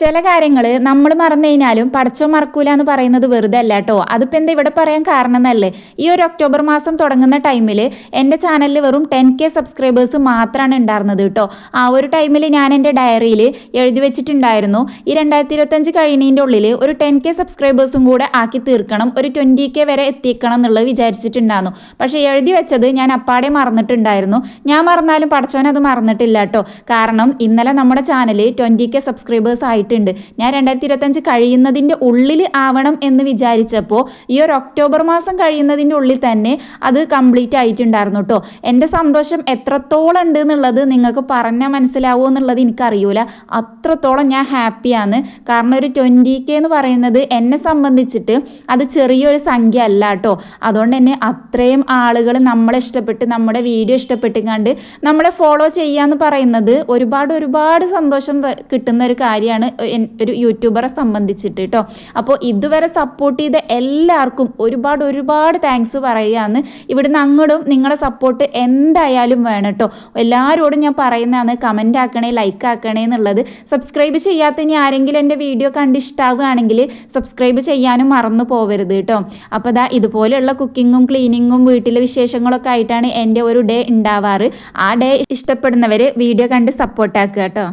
ചില കാര്യങ്ങൾ നമ്മൾ മറന്നു കഴിഞ്ഞാലും പടച്ചോ മറക്കൂല എന്ന് പറയുന്നത് വെറുതെ അല്ല കേട്ടോ അതിപ്പോൾ എന്താ ഇവിടെ പറയാൻ കാരണം എന്നല്ലേ? ഈ ഒരു ഒക്ടോബർ മാസം തുടങ്ങുന്ന ടൈമിൽ എന്റെ ചാനലിൽ വെറും ടെൻ കെ സബ്സ്ക്രൈബേഴ്സ് മാത്രമാണ് ഉണ്ടായിരുന്നത് കേട്ടോ. ആ ഒരു ടൈമിൽ ഞാൻ എന്റെ ഡയറിയിൽ എഴുതി വെച്ചിട്ടുണ്ടായിരുന്നു. ഈ രണ്ടായിരത്തി ഇരുപത്തഞ്ച് കഴിയുന്നതിന്റെ ഉള്ളിൽ ഒരു ടെൻ കെ സബ്സ്ക്രൈബേഴ്സും കൂടെ ആക്കി തീർക്കണം. ഒരു ട്വന്റി കെ വരെ എത്തിക്കണം എന്നുള്ളത് വിചാരിച്ചിട്ടുണ്ടായിരുന്നു. പക്ഷേ എഴുതി വെച്ചത് ഞാൻ അപ്പാടെ മറന്നിട്ടുണ്ടായിരുന്നു. ഞാൻ മറന്നാലും പഠിച്ചവനത് മറന്നിട്ടില്ല കേട്ടോ. കാരണം ഇന്നലെ നമ്മുടെ ചാനൽ ട്വന്റി കെ സബ്സ്ക്രൈബേഴ്സ് ആയിട്ടുണ്ട് ഞാൻ രണ്ടായിരത്തി ഇരുപത്തഞ്ച് കഴിയുന്നതിന്റെ ഉള്ളിൽ ആവണം എന്ന് വിചാരിച്ചപ്പോൾ ഈ ഒരു ഒക്ടോബർ മാസം കഴിയുന്നതിന്റെ ഉള്ളിൽ തന്നെ അത് കംപ്ലീറ്റ് ആയിട്ടുണ്ടായിരുന്നു കേട്ടോ. എന്റെ സന്തോഷം എത്രത്തോളം ഉണ്ട് എന്നുള്ളത് നിങ്ങൾക്ക് പറഞ്ഞാൽ മനസ്സിലാവുമോ എന്നുള്ളത് എനിക്കറിയൂല. അത്രത്തോളം ഞാൻ ഹാപ്പിയാണ്. കാരണം ഒരു ട്വന്റി കെ എന്ന് പറയുന്നത് എന്നെ സംബന്ധിച്ചിട്ട് അത് ചെറിയൊരു സംഖ്യ അല്ല കേട്ടോ. അതുകൊണ്ട് തന്നെ അത്രയും ആളുകൾ നമ്മളെ ഇഷ്ടപ്പെട്ട് നമ്മുടെ വീഡിയോ ഇഷ്ടപ്പെട്ട് കണ്ട് നമ്മളെ ഫോളോ ചെയ്യുക എന്ന് പറയുന്നത് ഒരുപാട് ഒരുപാട് സന്തോഷം കിട്ടുന്ന ഒരു കാര്യമാണ്. ഒരു യൂട്യൂബറെ സംബന്ധിച്ചിട്ട് കേട്ടോ അപ്പോൾ ഇതുവരെ സപ്പോർട്ട് ചെയ്ത എല്ലാവർക്കും ഒരുപാട് ഒരുപാട് താങ്ക്സ് പറയുകയാണ്. ഇവിടുന്ന് അങ്ങോട്ടും നിങ്ങളുടെ സപ്പോർട്ട് എന്തായാലും വേണം കേട്ടോ എല്ലാവരോടും ഞാൻ പറയുന്നതാണ് കമന്റ് ആക്കണേ ലൈക്ക് ആക്കണേ എന്നുള്ളത്. സബ്സ്ക്രൈബ് ചെയ്യാത്ത ഇനി ആരെങ്കിലും എന്റെ വീഡിയോ കണ്ട് ഇഷ്ടമാവുകയാണെങ്കിൽ സബ്സ്ക്രൈബ് ചെയ്യാനും മറന്നു പോവരുത് കേട്ടോ അപ്പോൾ ദാ ഇതുപോലെയുള്ള കുക്കിങ്ങും ക്ലീനിങ്ങും വീട്ടിലെ വിശേഷങ്ങളൊക്കെ ആയിട്ടാണ് എന്റെ ഒരു ഡേ ഉണ്ടാവാറ്. ആ ഡേ ഇഷ്ടപ്പെടുന്നവർ വീഡിയോ കണ്ട് സപ്പോർട്ടാക്കുക കേട്ടോ